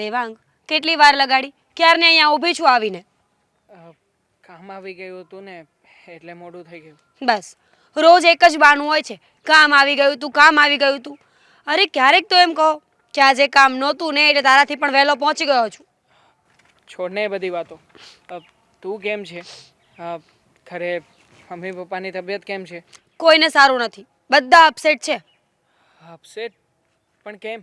દેવાંગ કેટલી વાર લગાડી? ક્યારને અહીંયા ઊભી છું આવીને? કામ આવી ગયું હતું ને એટલે મોડું થઈ ગયું. બસ રોજ એક જ બાનું હોય છે. કામ આવી ગયું તું કામ આવી ગયું તું. અરે ક્યારેક તો એમ કહો કે આજે કામ નહોતું ને એટલે તારાથી પણ વહેલો પહોંચી ગયો છું. છોડને બધી વાતો. તું કેમ છે? ખરે મમ્મી પપ્પાની તબિયત કેમ છે? કોઈને સારું નથી. બધા અપસેટ છે. અપસેટ પણ કેમ?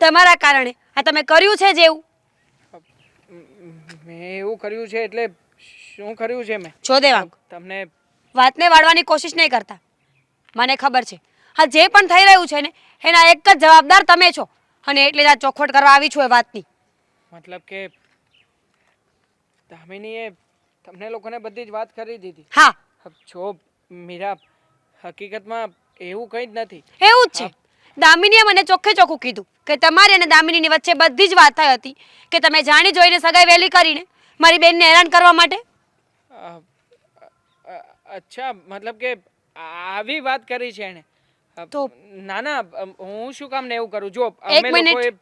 તમારા કારણે. આ તમે કર્યું છે જેવું? મ- એવું કર્યું છે એટલે શું કર્યું છે મેં? જો દેવાંગ તમને વાતને વાળવાની કોશિશ નહીં કરતા. મને ખબર છે. હા જે પણ થઈ રહ્યું છે ને એના એક જ જવાબદાર તમે છો. અને એટલે જ આ ચોખવટ કરવા આવી છું એ વાતની. મતલબ કે દામિનીએ તમને લોકોને બધી જ વાત કરી દીધી. હા. જો મીરા હકીકતમાં એવું કંઈ જ નથી. એવું જ છે. દામિનીએ મને ચોખ્ખે ચોખ્ખું કીધું કે તમારી અને દામિનીની વચ્ચે બધી જ વાત થઈ હતી કે તમે જાણી જોઈને સગાઈ વહેલી કરીને મારી બેનને હેરાન કરવા માટે? અચ્છા મતલબ કે આવી વાત કરી છે એને તો- ના ના હું શું કામ ને એવું કરું? જો એક મિનિટ.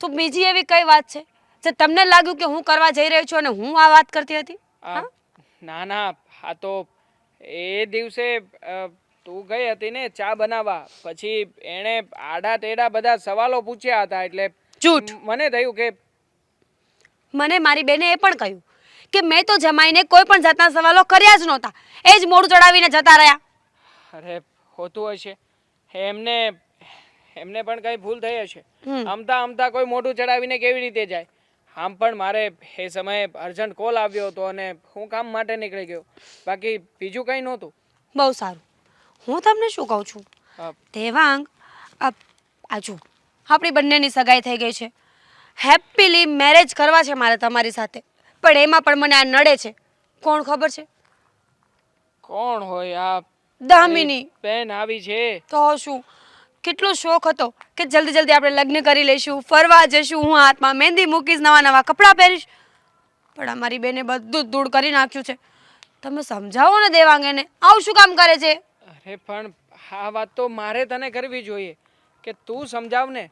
તો બીજી એવી કઈ વાત છે જે તમને લાગ્યું કે હું કરવા જઈ રહ્યો છું અને હું આ વાત કરતી હતી? ના ના આ તો એ દિવસે તું ગઈ હતી ને ચા બનાવવા. પછી એણે આડા તેડા બધા સવાલો પૂછ્યા હતા એટલે ચૂટ મને થયું કે મને મારી બેને એ પણ કહ્યું કે મેં તો જમાઈને કોઈ પણ જાતના સવાલો કર્યા જ નહોતા. એ જ મોઢું ચડાવીને જતા રહ્યા. અરે હોતું હશે. એમને એમને પણ કઈ ભૂલ થઈ હશે. આમતા અમતા કોઈ મોઢું ચડાવીને કેવી રીતે જાય? આમ પણ મારે એ સમયે અર્જન્ટ કોલ આવ્યો હતો અને હું કામ માટે નીકળી ગયો. બાકી બીજું કંઈ નહોતું. બહુ સારું. હું તમને શું કહું છું? દેવાંગ આજુ આપણી બંનેની સગાઈ થઈ ગઈ છે. હેપીલી મેરેજ કરવા છે મારે તમારી સાથે. પણ એમાં પણ મને આ નડે છે. કોણ ખબર છે? કોણ હોય આ દામિની. બેન આવી છે? તો શું? કેટલો શોખ હતો કે જલ્દી જલ્દી આપણે લગ્ન કરી લઈશું ફરવા જઈશું હું હાથમાં મહેંદી મૂકીશ નવા નવા કપડાં પહેરીશ. પણ અમારી બેને બધું જ દૂર કરી નાખ્યું છે. તમે સમજાવો ને દેવાંગ એને આવું શું કામ કરે છે? અરે પણ આ વાત તો મારે તને કરવી જોઈએ કે તું સમજાવ ને.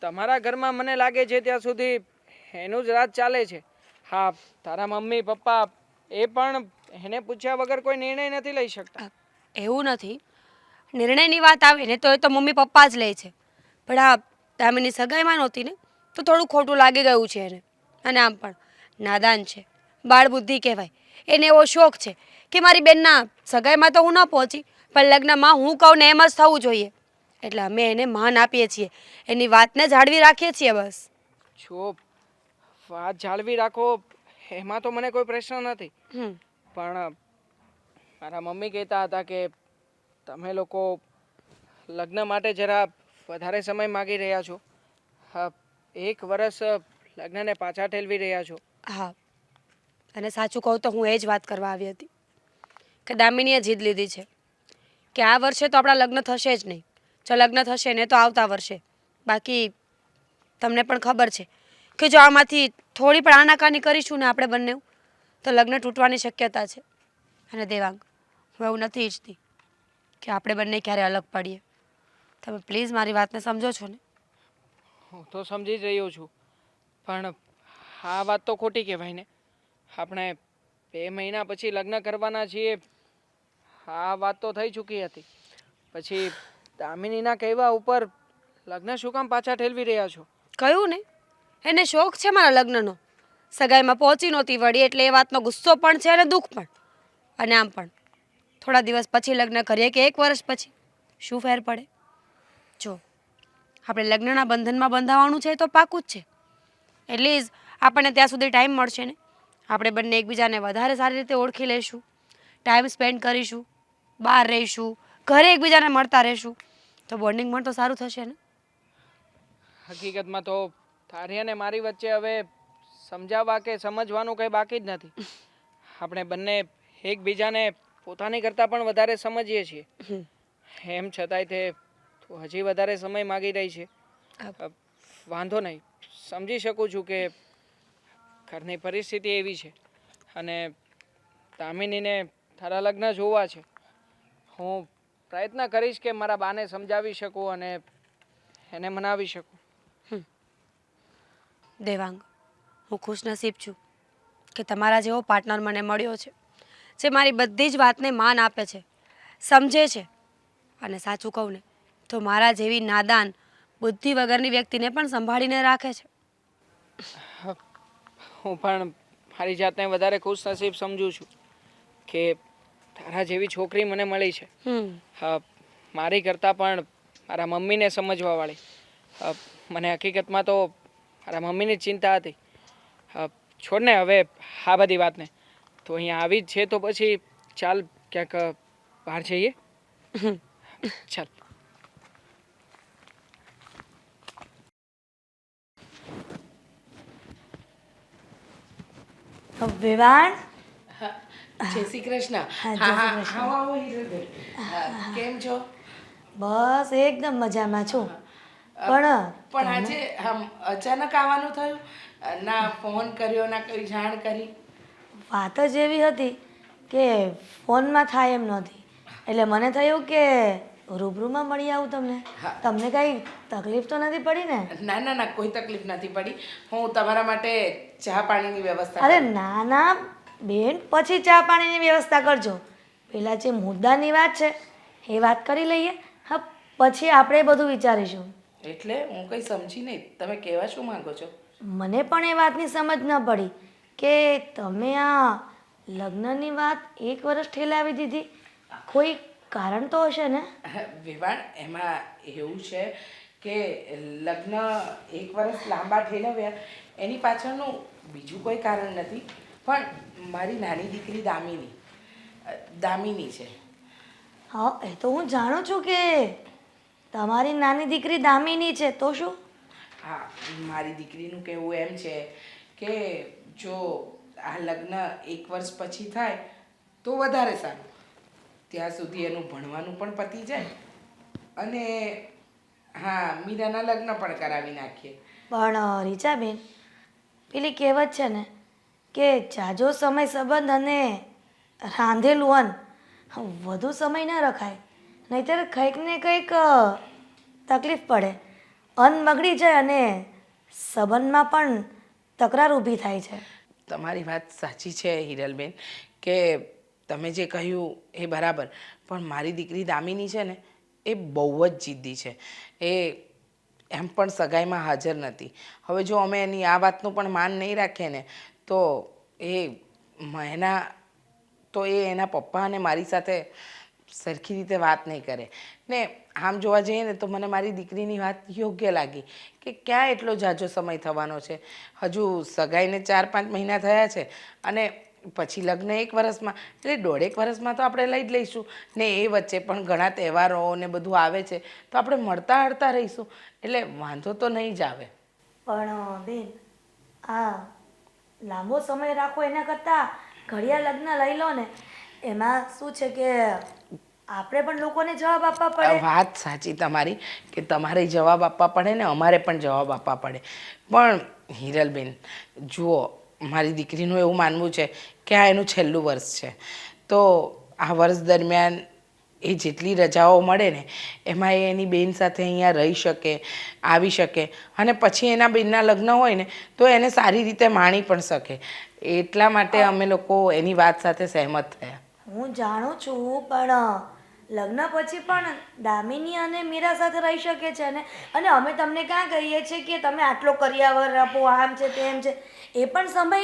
તમારા ઘરમાં મને લાગે છે ત્યાં સુધી એનું જ રાજ ચાલે છે. હા, તારા મમ્મી, પપ્પા એ પણ એને પૂછ્યા વગર કોઈ નિર્ણય નથી લઈ શકતા. એવું નથી. નિર્ણયની વાત આવે ને તો એ તો મમ્મી, પપ્પા જ લે છે. પણ આ દામિની સગાઈમાં નહોતી ને, તો થોડું ખોટું લાગી ગયું છે એને. અને આમ પણ નાદાન છે. બાળ બુદ્ધિ કહેવાય. એને એવો શોખ છે કે મારી બેનના સગાઈમાં તો હું ન પહોંચી પણ લગ્નમાં હું કહું ને એમ જ થવું જોઈએ. એટલે અમે એને માન આપીએ છીએ. એની વાતને જાળવી રાખીએ છીએ બસ. જો વાત જાળવી રાખો એમાં તો મને કોઈ પ્રશ્ન નથી. પણ મારા મમ્મી કહેતા હતા કે તમે લોકો લગ્ન માટે જરા વધારે સમય માગી રહ્યા છો. એક વર્ષ લગ્નને પાછા ઠેલવી રહ્યા છો. હા. અને સાચું કહું તો હું એ જ વાત કરવા આવી હતી. કે દામિનીએ જીદ લીધી છે. કે આ વર્ષે તો આપણા લગ્ન થશે જ નહીં. જો લગ્ન થશે ને તો આવતા વર્ષે. બાકી તમને પણ ખબર છે કે જો આમાંથી થોડી પણ આનાકાની કરીશું ને આપણે બંને તો લગ્ન તૂટવાની શક્યતા છે. અને દેવાંગ, હું એવું નથી ઈચ્છતી કે આપણે બંને ક્યારે અલગ પડીએ. તમે પ્લીઝ મારી વાતને સમજો છો ને? હું તો સમજી જ રહ્યો છું. પણ આ વાત તો ખોટી કહેવાય ને. આપણે બે મહિના પછી લગ્ન કરવાના છીએ. આ વાત તો થઈ ચૂકી હતી. પછી દામિનીના કહેવા ઉપર લગ્ન શું કામ પાછા ઠેલવી રહ્યા છો? કહ્યું ને? એને શોખ છે મારા લગ્નનો. સગાઈમાં પહોંચી નહોતી વળી એટલે એ વાતનો ગુસ્સો પણ છે અને દુઃખ પણ. અને આમ પણ. થોડા દિવસ પછી લગ્ન કરીએ કે એક વર્ષ પછી? શું ફેર પડે? જો, આપણે લગ્નના બંધનમાં બંધાવાનું છે તો પાકું જ છે. એટલીઝ આપણને ત્યાં સુધી ટાઈમ મળશે ને? આપણે બંને એકબીજાને વધારે સારી રીતે ઓળખી લઈશું ટાઈમ સ્પેન્ડ કરીશું બહાર રહીશું ઘરે એકબીજાને મળતા રહીશું. તો બોન્ડિંગ પણ તો સારું થશે ને? હકીકતમાં તો તારી અને મારી વચ્ચે હવે સમજાવવા કે સમજવાનું કંઈ બાકી જ નથી. આપણે બંને એકબીજાને પોતાની કરતાં પણ વધારે સમજીએ છીએ. એમ છતાંય તે હજી વધારે સમય માગી રહી છે. વાંધો નહીં. સમજી શકું છું કે ઘરની પરિસ્થિતિ એવી છે. અને દામિનીને તારા લગ્ન જોવા છે. હું પ્રયત્ન કરીશ કે મારા બાને સમજાવી શકું અને એને મનાવી શકું. દેવાંગ હું ખુશનસીબ છું કે તમારા જેવો પાર્ટનર મને મળ્યો છે જે મારી બધી જ વાતને માન આપે છે સમજે છે. અને સાચું કહું ને તો મારા જેવી નાદાન બુદ્ધિ વગરની વ્યક્તિને પણ સંભાળીને રાખે છે. હું પણ મારી જાતને વધારે ખુશ નસીબ સમજું છું કે તારા જેવી છોકરી મને મળી છે. મારી કરતાં પણ મારા મમ્મીને સમજવાવાળી વાળી. મને હકીકતમાં તો મારા મમ્મીની જ ચિંતા હતી. હા, છોડ ને હવે આ બધી વાતને. તો અહીંયા આવી જ છે તો પછી ચાલ ક્યાંક બહાર જઈએ. ચાલ. વિવાન જય શ્રી કૃષ્ણ. કેમ છો? બસ એકદમ મજામાં છું. પણ પણ આજે અચાનક આવવાનું થયું. ના ફોન કર્યો ના કઈ જાણ કરી. વાત જ એવી હતી કે ફોનમાં થાય એમ નહોતી. એટલે મને થયું કે રૂબરૂમાં મળી આવું તમને? તમને કઈ તકલીફ તો નથી પડી ને? ના ના ના કોઈ તકલીફ નથી પડી. હું તમારા માટે ચા પાણીની વ્યવસ્થા અરે. ના ના બેન પછી ચા પાણીની વ્યવસ્થા કરજો. પેલા જે મુદ્દાની વાત છે એ વાત કરી લઈએ. હા પછી આપણે બધું વિચારીશું. એટલે હું કંઈ સમજી નહીં. તમે કહેવા શું માંગો છો? મને પણ એ વાતની સમજ ન પડી કે તમે આ લગ્નની વાત એક વર્ષ ઠેલાવી દીધી. કોઈ કારણ તો હશે ને? વિવાણ એમાં એવું છે કે લગ્ન એક વર્ષ લાંબા ઠેલવ્યા એની પાછળનું બીજું કોઈ કારણ નથી પણ મારી નાની દીકરી દામિની દામિની છે. હા એ તો હું જાણું છું કે તમારી નાની દીકરી દામિની છે તો શું? હા મારી દીકરીનું કહેવું એમ છે કે જો આ લગ્ન એક વર્ષ પછી થાય તો વધારે સારું. ત્યાં સુધી એનું ભણવાનું પણ પતી જાય અને હા મીરાના લગ્ન પણ કરાવી નાખીએ. પણ રીચાબેન પેલી કહેવત છે ને કે જાજો સમય સંબંધ અને રાંધેલું અન્ન. વધુ સમય ન રખાય. નહીંતર કંઈક ને કંઈક તકલીફ પડે. અન્ન બગડી જાય અને સંબંધમાં પણ તકરાર ઊભી થાય છે. તમારી વાત સાચી છે હિરલબેન કે તમે જે કહ્યું એ બરાબર. પણ મારી દીકરી દામિની છે ને, એ બહુ જ જિદ્દી છે. એ એમ પણ સગાઈમાં હાજર નથી. હવે જો અમે એની આ વાતનું પણ માન નહીં રાખીએ ને, તો એ એના, તો એ એના પપ્પા અને મારી સાથે સરખી રીતે વાત નહીં કરે. ને આમ જોવા જઈએ ને, તો મને મારી દીકરીની વાત યોગ્ય લાગી કે ક્યાં એટલો જાજો સમય થવાનો છે? હજુ સગાઈને ચાર પાંચ મહિના થયા છે અને પછી લગ્ન એક વર્ષમાં એટલે દોઢેક વર્ષમાં તો આપણે લઈ જ લઈશું. ને એ વચ્ચે પણ ઘણા તહેવારો ને બધું આવે છે તો આપણે મળતા હળતા રહીશું. એટલે વાંધો તો નહીં જ આવે. પણ બેન આ લાંબો સમય રાખો એના કરતાં ઘડિયા લગ્ન લઈ લો ને એમાં શું છે કે આપણે પણ લોકોને જવાબ આપવા પડે. વાત સાચી તમારી કે તમારે જવાબ આપવા પડે ને અમારે પણ જવાબ આપવા પડે. પણ હિરલબેન જુઓ મારી દીકરીનું એવું માનવું છે કે આ એનું છેલ્લું વર્ષ છે. તો આ વર્ષ દરમિયાન એ જેટલી રજાઓ મળે ને, એમાં એ એની બેન સાથે અહીંયા રહી શકે, આવી શકે અને પછી એના બેનના લગ્ન હોય ને, તો એને સારી રીતે માણી પણ શકે. એટલા માટે અમે લોકો એની વાત સાથે સહેમત થયા. હું જાણું છું, પણ લગ્ન પછી પણ દામિની અને મીરા સાથે રહી શકે છે ને? અને અમે તમને ક્યાં કહીએ છીએ કે તમે આટલો કરિયાવર આપો, આમ છે તેમ છે. એ પણ સમય,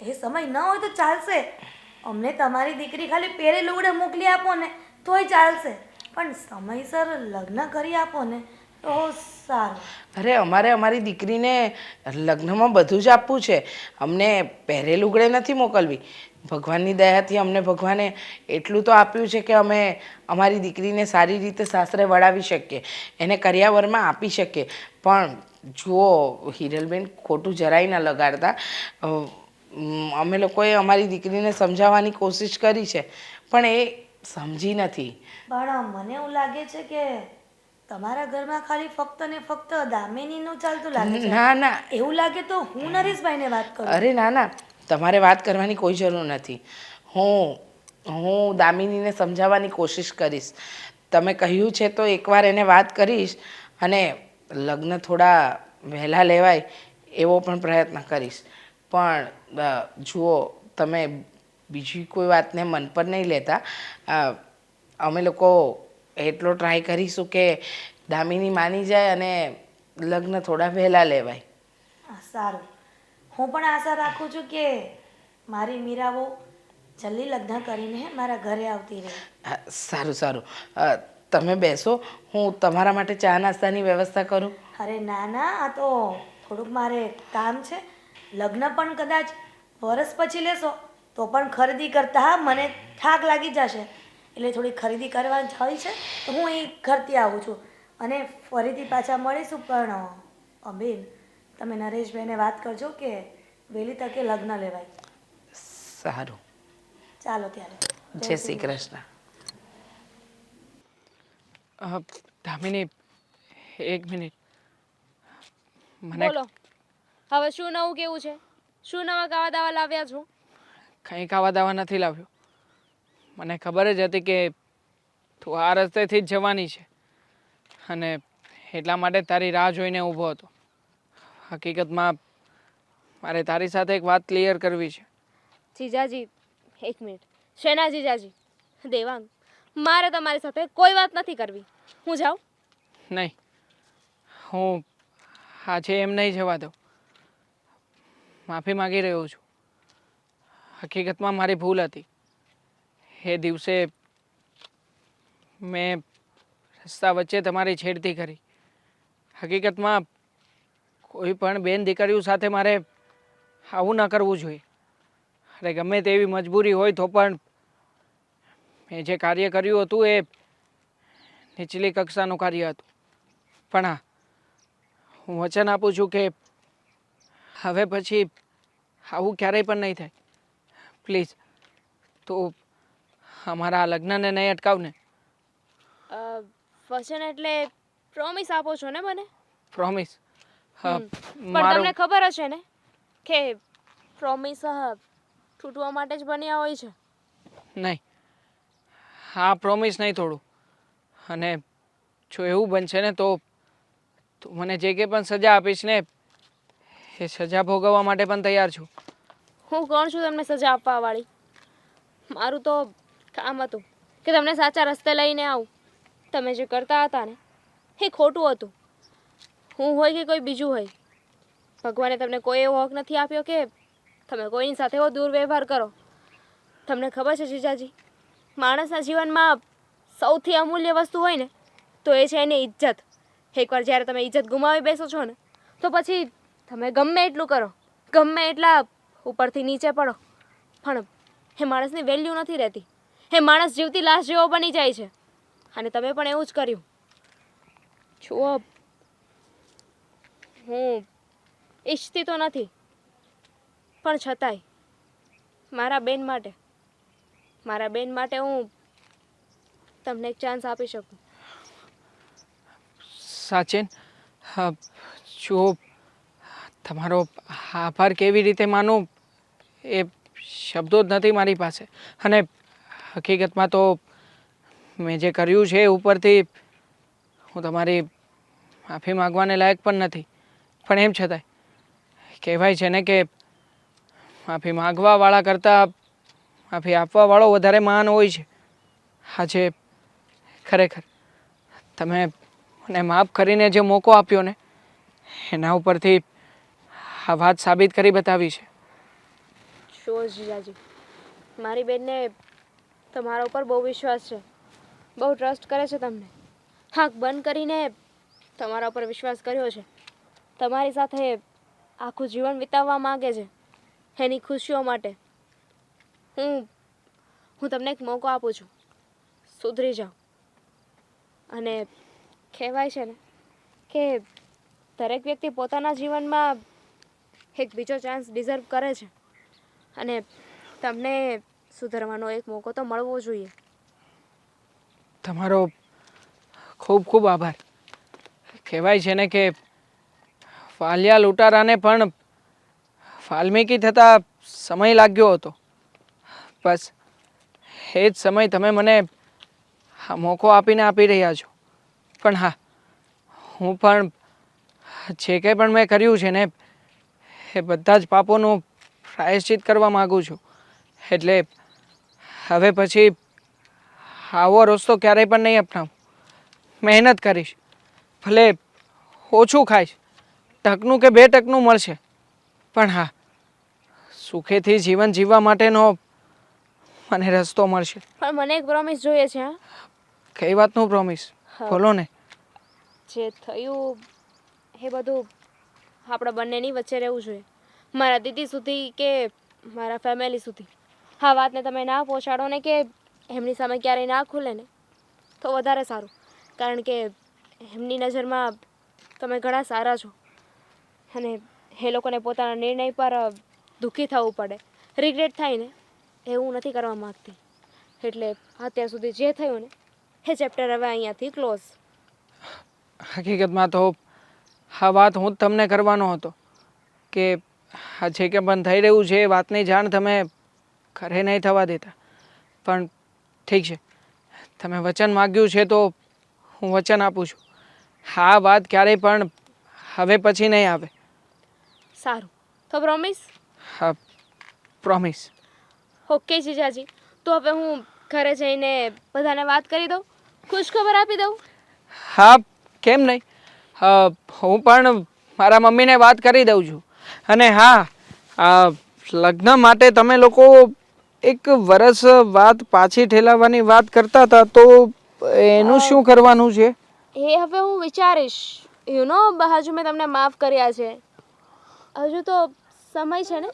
એ સમય ન હોય તો ચાલશે. અમને તમારી દીકરી ખાલી પહેરે લુગડે મોકલી આપો ને, તોય ચાલશે. પણ સમયસર લગ્ન કરી આપો ને, તો સારું. અરે, અમારે અમારી દીકરીને લગ્નમાં બધું જ આપવું છે. અમને પહેરે લુગડે નથી મોકલવી. ભગવાનની દયાથી અમને ભગવાને એટલું તો આપ્યું છે કે અમે અમારી દીકરીને સારી રીતે સાસરે વળાવી શકીએ એને કર્યાવરમાં આપી શકીએ. પણ જુઓ હિરલબેન ખોટું જરાય ન લગાડતા. અમે લોકોએ અમારી દીકરીને સમજાવવાની કોશિશ કરી છે પણ એ સમજી નથી. પણ મને એવું લાગે છે કે તમારા ઘરમાં ખાલી ફક્ત ને ફક્ત દામિનીનું ચાલતું લાગે છે. ના ના. એવું લાગે તો હું નરેશભાઈને વાત કરું. અરે ના ના. તમારે વાત કરવાની કોઈ જરૂર નથી. હું હું દામિનીને સમજાવવાની કોશિશ કરીશ. તમે કહ્યું છે તો એકવાર એને વાત કરીશ અને લગ્ન થોડા વહેલા લેવાય એવો પણ પ્રયત્ન કરીશ. પણ જુઓ, તમે બીજી કોઈ વાતને મન પર નહીં લેતા. અમે લોકો એટલો ટ્રાય કરીશું કે દામિની માની જાય અને લગ્ન થોડા વહેલા લેવાય. સારું. હું પણ આશા રાખું છું કે મારી મીરાઓ જલ્દી લગ્ન કરીને મારા ઘરે આવતી રહે. સારું સારું. તમે બેસો હું તમારા માટે ચા નાસ્તાની વ્યવસ્થા કરું. અરે ના ના આ તો થોડુંક મારે કામ છે. લગ્ન પણ કદાચ વરસ પછી લેશો તો પણ ખરીદી કરતા મને થાક લાગી જશે. એટલે થોડી ખરીદી કરવાની હોય છે તો હું અહીં ઘરથી આવું છું. અને ફરીથી પાછા મળીશું પણ અબેન તમે નરેશભાઈને વાત કરજો કે વહેલી તકે લગ્ન લેવાય. સારું. ચાલો ત્યારે. જય શ્રી કૃષ્ણ. અ, દામિની એક મિનિટ. મને બોલો. હવે શું નવું કેવું છે? શું નવા કાવા દાવા લાવ્યા છો? કંઈ ખાવા દાવા નથી લાવ્યો. મને ખબર જ હતી કે તું આ રસ્તેથી જ જવાની છે. અને એટલા માટે તારી રાહ જોઈને ઊભો હતો. હકીકતમાં મારે તારી સાથે એક વાત ક્લિયર કરવી છે. જીજાજી એક મિનિટ. શેના જીજાજી દેવાંગ મારે તમારી સાથે કોઈ વાત નથી કરવી. હું જાઉં? નહીં. હું આજે એમ નહીં જવા દઉં. માફી માગી રહ્યો છું. હકીકતમાં મારી ભૂલ હતી. એ દિવસે મેં રસ્તા વચ્ચે તમારી છેડતી કરી. હકીકતમાં કોઈ પણ બેન દીકરીઓ સાથે મારે આવું ન કરવું જોઈએ. અરે ગમે તેવી મજબૂરી હોય તો પણ મેં જે કાર્ય કર્યું હતું એ નીચલી કક્ષાનું કાર્ય હતું. પણ હા હું વચન આપું છું કે હવે પછી આવું ક્યારેય પણ નહીં થાય. પ્લીઝ તો અમારા લગ્નને નહીં અટકાવને. વચન એટલે પ્રોમિસ આપો છો ને મને? પ્રોમિસ. પણ તમને ખબર હશે ને કે પ્રોમિસ તૂટવા માટે જ બન્યા હોય છે. નહીં. હા પ્રોમિસ નહીં થોડું. અને જો એવું બનશે ને તો તું મને જે કંઈ પણ સજા આપીશ ને એ સજા ભોગવવા માટે પણ તૈયાર છું. હું કોણ છું તમને સજા આપવા વાળી મારું તો કામ હતું કે તમને સાચા રસ્તે લઈને આવું. તમે જે કરતા હતા ને એ ખોટું હતું. હું હોય કે કોઈ બીજું હોય? ભગવાને તમને કોઈ એવો હક નથી આપ્યો કે તમે કોઈની સાથે એવો દુર્વ્યવહાર કરો? તમને ખબર છે જીજાજી, માણસના જીવનમાં સૌથી અમૂલ્ય વસ્તુ હોય ને, તો એ છે એની ઇજ્જત. એકવાર જ્યારે તમે ઇજ્જત ગુમાવી બેસો છો ને, તો પછી તમે ગમે એટલું કરો, ગમે એટલા ઉપરથી નીચે પડો. પણ એ માણસની વેલ્યુ નથી રહેતી. એ માણસ જીવતી લાશ જેવો બની જાય છે. અને તમે પણ એવું જ કર્યું. જુઓ હું ઈચ્છતી તો નથી. પણ છતાંય મારા બેન માટે, મારા બેન માટે હું તમને એક ચાન્સ આપી શકું. સાચેન જો તમારો આભાર કેવી રીતે માનું એ શબ્દો જ નથી મારી પાસે. અને હકીકતમાં તો મેં જે કર્યું છે ઉપરથી હું તમારી માફી માગવાને લાયક પણ નથી. પણ એમ છતાંય. કહેવાય છે ને કે માફી માગવાવાળા કરતાં માફી આપવાવાળો વધારે માન હોય છે. આજે ખરેખર તમે મને માફ કરીને જે મોકો આપ્યો ને, એના ઉપરથી આ વાત સાબિત કરી બતાવી છે. શો જીજાજી મારી બેનને તમારા ઉપર બહુ વિશ્વાસ છે. બહુ ટ્રસ્ટ કરે છે તમને. હા બંધ કરીને તમારા ઉપર વિશ્વાસ કર્યો છે. તમારી સાથે આખું જીવન વિતાવવા માંગે છે એની ખુશીઓ માટે. હું હું તમને એક મોકો આપું છું. સુધરી જાઓ. અને કહેવાય છે ને કે દરેક વ્યક્તિ પોતાના જીવનમાં એક બીજો ચાન્સ ડિઝર્વ કરે છે. અને તમને સુધરવાનો એક મોકો તો મળવો જોઈએ. તમારો ખૂબ ખૂબ આભાર. કહેવાય છે ને કે વાલિયા લૂંટારાને પણ વાલ્મીકી થતાં સમય લાગ્યો હતો. બસ, એ જ સમય તમે મને મોકો આપીને આપી રહ્યા છો. પણ હા, હું પણ જે કંઈ પણ મેં કર્યું છે ને, એ બધા જ પાપોનું પ્રાયશ્ચિત કરવા માગું છું. એટલે હવે પછી આવો રસ્તો ક્યારેય પણ નહીં અપનાવું. મહેનત કરીશ, ભલે ઓછું ખાઈશ. ટકનું કે બે ટકનું મળશે. પણ હા સુખેથી જીવન જીવવા માટેનો મને રસ્તો મળશે. પણ મને એક પ્રોમિસ જોઈએ છે હા? કઈ વાતનું પ્રોમિસ. બોલો ને. જે થયું એ બધું આપણા બંનેની વચ્ચે રહેવું જોઈએ. મારા દીદી સુધી કે મારા ફેમિલી સુધી. હા વાતને તમે ના પહોંચાડો ને કે એમની સામે ક્યારેય ના ખુલે ને તો વધારે સારું. કારણ કે એમની નજરમાં તમે ઘણા સારા છો. અને એ લોકોને પોતાના નિર્ણય પર દુઃખી થવું પડે. રિગ્રેટ થાય ને, એ હું નથી કરવા માગતી. એટલે અત્યાર સુધી જે થયું ને, એ ચેપ્ટર હવે અહીંયાથી ક્લોઝ હકીકતમાં તો આ વાત હું જ તમને કરવાનો હતો, કે આ જે કે બંધ થઈ રહ્યું છે એ વાતની જાણ તમે ઘરે નહીં થવા દેતા. પણ ઠીક છે, તમે વચન માગ્યું છે તો હું વચન આપું છું. આ વાત ક્યારેય પણ હવે પછી નહીં આવે. સારું. તો પ્રોમિસ હા પ્રોમિસ ઓકે જીજાજી. તો હવે હું ઘરે જઈને બધાને વાત કરી દઉં. ખુશખબર આપી દઉં? હા કેમ નહીં? હું પણ મારા મમ્મીને વાત કરી દઉં છું. અને હા આ લગ્ન માટે તમે લોકો એક વરસ વાત પાછી ઠેલાવવાની વાત કરતા હતા તો એનું શું કરવાનું છે? એ હવે હું વિચારીશ. યુ નો હજુ મેં તમને માફ કર્યા છે. હજુ તો સમય છે ને?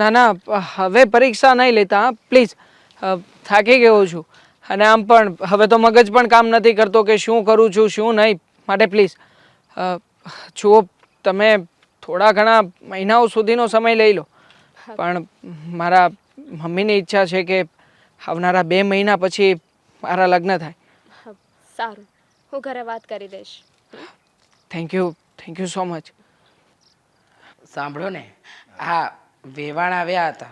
ના ના હવે પરીક્ષા નહીં લેતા પ્લીઝ થાકી ગયો છું. અને આમ પણ હવે તો મગજ પણ કામ નથી કરતો કે શું કરું છું શું નહીં. માટે પ્લીઝ જુઓ તમે થોડા ઘણા મહિનાઓ સુધીનો સમય લઈ લો. પણ મારા મમ્મીની ઈચ્છા છે કે આવનારા બે મહિના પછી મારા લગ્ન થાય. સારું. હું ઘરે વાત કરી દઈશ. Thank you thank you so much સાંભળો ને. આ વેવાણ આવ્યા હતા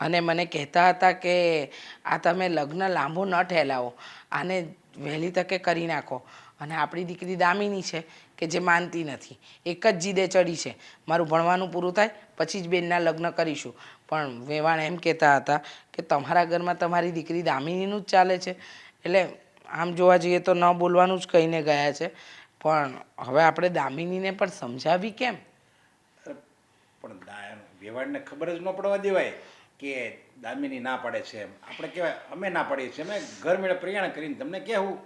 અને મને કહેતા હતા કે આ તમે લગ્ન લાંબુ ન ઠેલાવો, આને વહેલી તકે કરી નાખો. અને આપણી દીકરી દામિની છે કે જે માનતી નથી. એક જ જીદે ચડી છે. મારું ભણવાનું પૂરું થાય પછી જ બેનના લગ્ન કરીશું. પણ વેવાણ એમ કહેતા હતા કે તમારા ઘરમાં તમારી દીકરી દામિનીનું જ ચાલે છે. એટલે આમ જોવા જઈએ તો ન બોલવાનું જ કહીને ગયા છે. પણ હવે આપણે દામિનીને પણ સમજાવી કેમ? પણ વ્યવહારને ખબર જ ન પડવા દેવાય કે દામિની ના પાડે છે એમ. આપણે કહેવાય, અમે ના પાડીએ છીએ. અમે ઘર મેળે પ્રયાણ કરીને તમને કહેવું.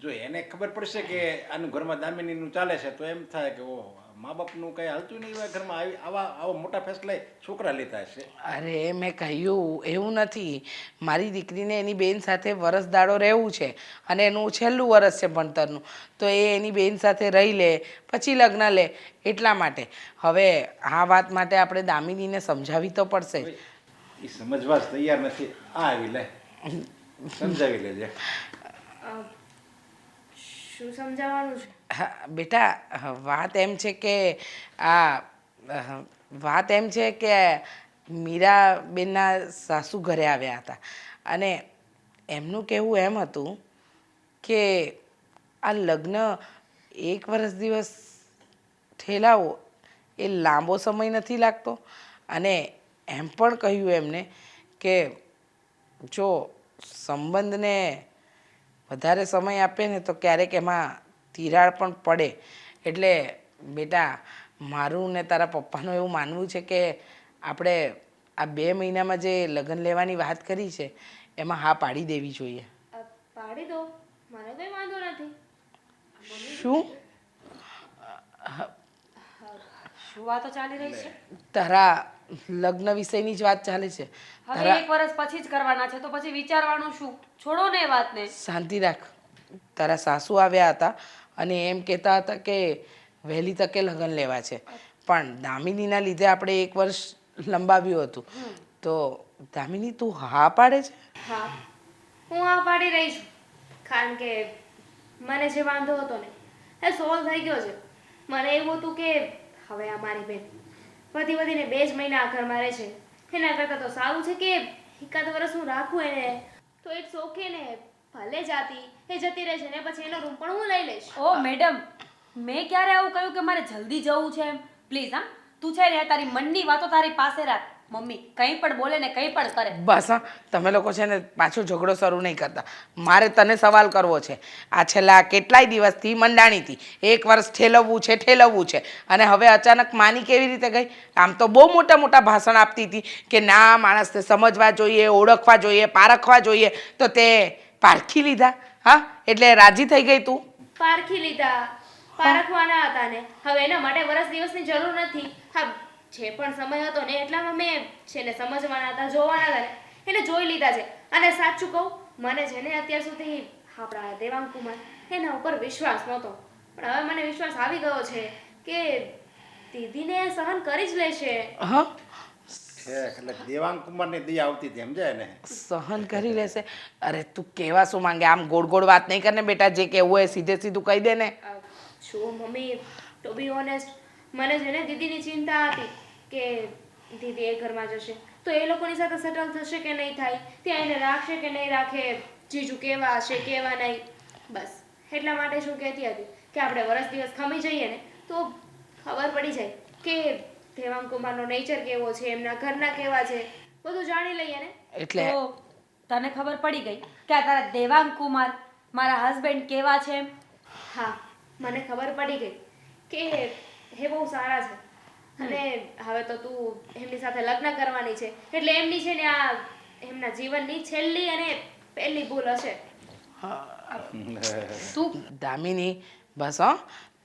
જો એને ખબર પડશે કે આનું ઘરમાં દામિનીનું ચાલે છે, તો એમ થાય કે, ઓહો મા બાપનું કંઈ હાલતું નહીં હોય ઘરમાં આવી આવા આવા મોટા ફેસલા છોકરા લેતા હશે. અરે મેં કહ્યું એવું નથી. મારી દીકરીને એની બેન સાથે વરસ દાડો રહેવું છે અને એનું છેલ્લું વરસ છે ભણતરનું. તો એ એની બેન સાથે રહી લે પછી લગ્ન લે એટલા માટે. હવે આ વાત માટે આપણે દામિનીને સમજાવી તો પડશે. જ એ સમજવા જ તૈયાર નથી. આ આવી લે. સમજાવી લેજે. શું સમજાવવાનું છે? હા, બેટા વાત એમ છે કે આ વાત એમ છે કે મીરાબેનના સાસુ ઘરે આવ્યા હતા. અને એમનું કહેવું એમ હતું કે આ લગ્ન એક વર્ષ દિવસ ઠેલાવો, એ લાંબો સમય નથી લાગતો. અને એમ પણ કહ્યું એમને કે જો સંબંધને વધારે સમય આપે ને તો ક્યારેક એમાં તિરાડ પણ પડે. એટલે બેટા મારું ને તારા પપ્પાનું એવું માનવું છે કે આપણે આ બે મહિનામાં જે લગ્ન લેવાની વાત કરી છે એમાં હા પાડી દેવી જોઈએ. પાડી દો. મને કોઈ વાંધો નથી. શું? શું વાતો ચાલી રહી છે? તારા લગ્ન વિષયની જ વાત ચાલે છે. હવે એક વર્ષ પછી જ કરવાના છે તો પછી વિચારવાનું શું? છોડો ને વાતને. શાંતિ રાખ. તારા સાસુ આવ્યા હતા અને એમ કહેતા હતા કે વહેલી તકે લગ્ન લેવા છે. પણ દામિનીના લીધે આપણે એક વર્ષ લંબાવ્યું હતું. તો દામિની, તું હા પાડે છે? હા. હું પાડી રહી છું. કારણ કે મને જે વાંધો હતો ને, એ સોલ્વ થઈ ગયો છે. મને એવું હતું કે હવે આ મારી બેન વધી વધીને બે જ મહિના આ ઘરમાં રહે છે. એના કરતાં તો સારું છે કે એકાદ વર્ષ હું રાખું એને. તો ઇટ્સ ઓકે ને. ભલે જાતી એ જતી રહેશે ને પછી એનો રૂમ પણ હું લઈ લઈશ. ઓ મેડમ મેં ક્યારે આવું કહ્યું કે મારે જલ્દી જવું છે એમ? પ્લીઝ હા તું છે ને તારી મનની વાતો તારી પાસે રાખ. મમ્મી કંઈ પણ બોલે ને કંઈ પણ કરે. બસ હા તમે લોકો છે ને પાછો ઝઘડો શરૂ નહીં કરતા. મારે તને સવાલ કરવો છે. આ છેલ્લા કેટલાય દિવસથી મંડાણીથી એક વર્ષ ઠેલવવું છે ઠેલવવું છે. અને હવે અચાનક માની કેવી રીતે ગઈ? આમ તો બહુ મોટા મોટા ભાષણ આપતી હતી કે ના માણસને સમજવા જોઈએ ઓળખવા જોઈએ પારખવા જોઈએ. તો તે પારખી લીધા? હા? એટલે રાજી થઈ ગઈ તું? પારખી લીધા. પારખવાના હતા ને. હવે એના માટે વર્ષ દિવસની જરૂર નથી. હા જે પણ સમય હતો ને એટલામાં મેં છે ને સમજવાના હતા જોવાના હતા એને જોઈ લીધા છે. અને સાચું કહું મને છે ને અત્યાર સુધી આપણા દેવાંગ કુમાર એના ઉપર વિશ્વાસ નહોતો. પણ હવે મને વિશ્વાસ આવી ગયો છે કે દીદીને સહન કરી જ લેશે. હા? છે એટલે દેવાંગ કુમારની દયા આવતી હતી સમજાય ને? સહન કરી લેશે. અરે તું કેવા શું માંગે? આમ ગોળ ગોળ વાત નહીં કરને બેટા જે કહેવું હોય સીધે સીધું કહી દે ને. શું મમ્મી ટુ બી ઓનેસ્ટ મને છે ને દીદીની ચિંતા હતી કે દીદી એ ઘરમાં જશે. તો એ લોકોની સાથે સેટલ થશે કે નહીં થાય? ત્યાં એને રાખશે કે નહીં રાખે? જીજુ કેવા હશે કેવા નહીં? બસ. એટલા માટે શું કહેતી હતી કે આપણે વરસ દિવસ ખમી જઈએ ને તો ખબર પડી જાય કે દેવાંગ કુમારનો નેચર કેવો છે એમના ઘરના કેવા છે બધું જાણી લઈએ ને. એટલે તને ખબર પડી ગઈ કે આ તારા દેવાંગ કુમાર મારા હસબન્ડ કેવા છે હા મને ખબર પડી ગઈ કે હે બહુ સારા છે. અને હવે તો તું એમની સાથે લગ્ન કરવાની છે. એટલે એમની છે ને આ એમના જીવનની છેલ્લી અને પહેલી ભૂલ હશે. તું દામિની બસ હો.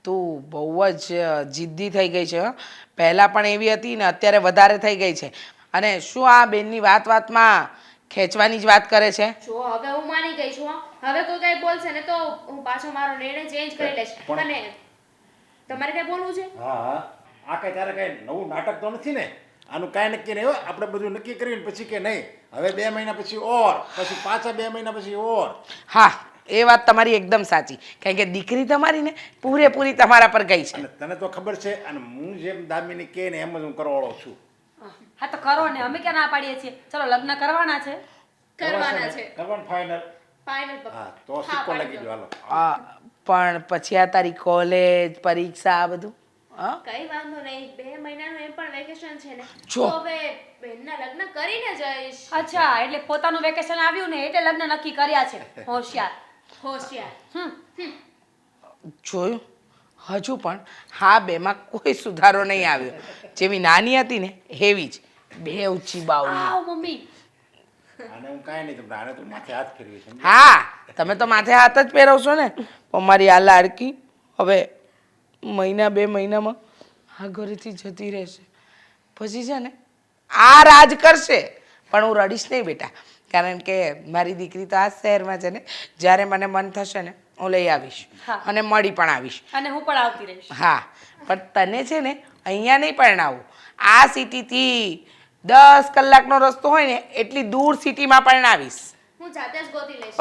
તું બહુ જ જિદ્દી થઈ ગઈ છે હો. પહેલાં પણ એવી હતી ને અત્યારે વધારે થઈ ગઈ છે. અને શું આ બેનની વાત વાતમાં ખેંચવાની જ વાત કરે છે? જો હવે હું માની ગઈ છું હવે કોઈ કઈ બોલશે ને તો હું પાછો મારો નિર્ણય ચેન્જ કરી લઈશ. અને તમારે કઈ બોલવું છે? હા હા. આ કઈ તારે કઈ નવું નાટક તો નથી ને? આનું કાંઈ નક્કી નહીં હોય આપણે બધું નક્કી કરીને પછી કે નહીં. હવે બે મહિના પછી ઓર પછી પાછા બે મહિના પછી ઓર. હા. એ વાત તમારી એકદમ સાચી. કારણ કે દીકરી તમારી ને પૂરેપૂરી તમારા પર ગઈ છે. અને તને તો ખબર છે અને હું જેમ દામિની કે ને એમ જ હું કરવાળો છું. હા તો કરો ને અમે ક્યાં ના પાડીએ છીએ? ચલો લગ્ન કરવાના છે. કરવાના છે કરવાનું ફાઇનલ ફાઇનલ હા તો સિક્કો લાગી ગયો હાલો. હા પણ પછી આ તારી કોલેજ પરીક્ષા આ બધું? કઈ વાંધો નહીં બે મહિનાનું એમ પણ વેકેશન છે ને. તો હવે બેનના લગ્ન કરીને જઈશ. અચ્છા એટલે પોતાનું વેકેશન આવ્યું ને એટલે લગ્ન નક્કી કર્યા છે. હોશિયાર. હોશિયાર. જોયું? હજુ પણ હા બેમાં કોઈ સુધારો નહીં આવ્યો. જેવી નાની હતી ને એવી જ. બે ઊંચી બાવલી મમ્મી. આને હું કાંઈ નહીં તમને આને તો માથે હાથ હા તમે તો માથે હાથ જ પહેરવશો ને. પણ મારી આ લાડકી હવે મહિના બે મહિનામાં આ ઘરેથી જતી રહેશે. પછી છે ને આ રાજ કરશે. પણ હું રડીશ નહીં બેટા. કારણ કે મારી દીકરી તો આ શહેરમાં છે ને જ્યારે મને મન થશે ને હું લઈ આવીશ. અને મળી પણ આવીશ. અને હું પણ આવતી રહીશ. હા પણ તને છે ને અહીંયા નહીં પરણાવું. આ સિટીથી દસ કલાકનો રસ્તો હોય ને એટલી દૂર સિટીમાં પરણાવીશ. હું જાતે જ ગોતી લઈશ.